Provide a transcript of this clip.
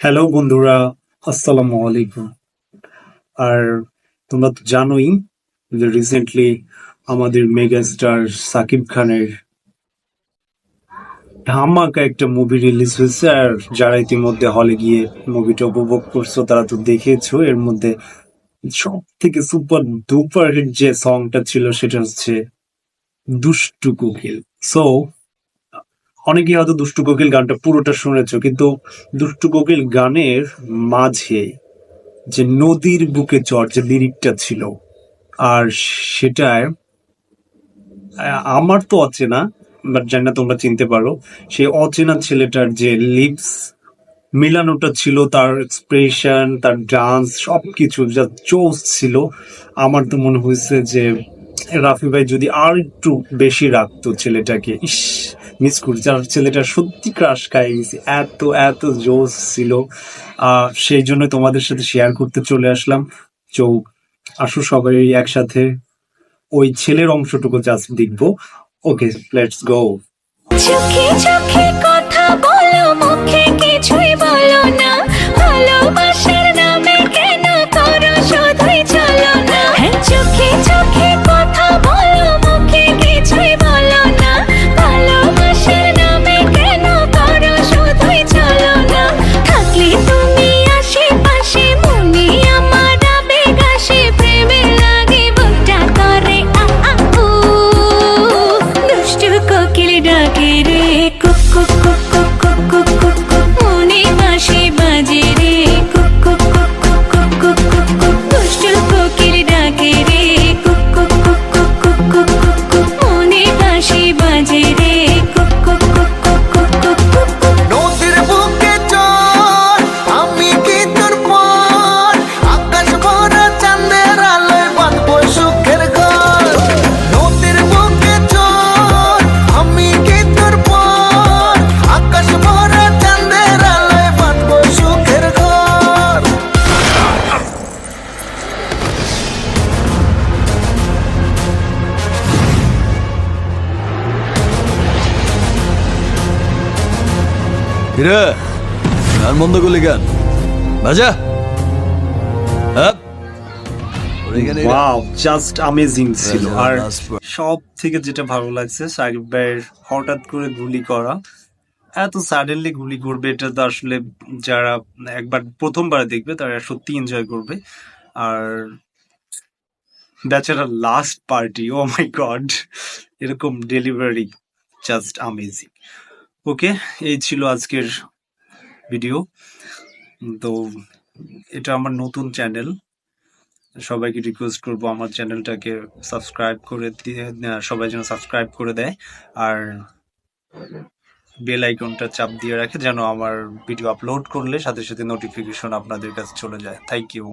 Hello বন্ধুরা। আসসালামু আলাইকুম। আর তোমরা তো জানোই যে রিসেন্টলি আমাদের মেগা স্টার সাকিব খানের ধামাকা একটা মুভি রিলিজ হয়েছে, আর যারা ইতিমধ্যে হলে গিয়ে মুভিটা উপভোগ করছ, তারা তো দেখেছ। এর মধ্যে সব থেকে সুপার ডুপার হিট যে সংটা ছিল, সেটা হচ্ছে দুষ্টু কোকিল। সো অনেকেই হয়তো দুষ্টু কোকিল গানটা পুরোটা শুনেছো, কিন্তু দুষ্টু কোকিল গানের মাঝে যে নদীর বুকে চর, যে লিরিকটা ছিল, আর সেটায় আমার তো অচেনা বাট জানি না তোমরা চিনতে পারো, সেই অচেনা ছেলেটার যে লিপস মিলানোটা ছিল, তার এক্সপ্রেশন তার ডান্স সবকিছু যা চোস ছিল, আমার তো মনে হয়েছে যে রাফি ভাই যদি আর একটু বেশি রাখতো ছেলেটাকে, ইস মিস যার ছেলেটা সত্যি ক্রাশ খাই গেছি। এত এত জোস ছিল। সেই জন্য তোমাদের সাথে শেয়ার করতে চলে আসলাম। চৌ আসো সবাই একসাথে। ওই ছেলের অংশটুকু জাস্ট দেখব। ওকে লেটস গো কথা বলো, মুখে কিছুই ডাকে রে cook cook cook cook cook কিরে গান বন্ধ করলি গান বাজা। ওয়াও জাস্ট অ্যামেজিং ছিল। আর সব থেকে যেটা ভালো লাগছে সাকিব ভাইয়ের হঠাৎ করে গুলি করা। এত সাডেনলি গুলি করবে এটা তো আসলে যারা একবার প্রথমবার দেখবে তারা সত্যি এনজয় করবে। আর বেচারা last party oh my god এরকম ডেলিভারি জাস্ট অ্যামেজিং ওকে, এই ছিল আজকের ভিডিও তো এটা আমার নতুন চ্যানেল সবাইকে রিকোয়েস্ট করব আমার চ্যানেলটাকে সাবস্ক্রাইব করে দিয়ে সবাই যেন সাবস্ক্রাইব করে দেয় আর বেল আইকনটা চাপ দিয়ে রাখে যেন আমার ভিডিও আপলোড করলে সাথে সাথে নোটিফিকেশন আপনাদের কাছে চলে যায়। Thank you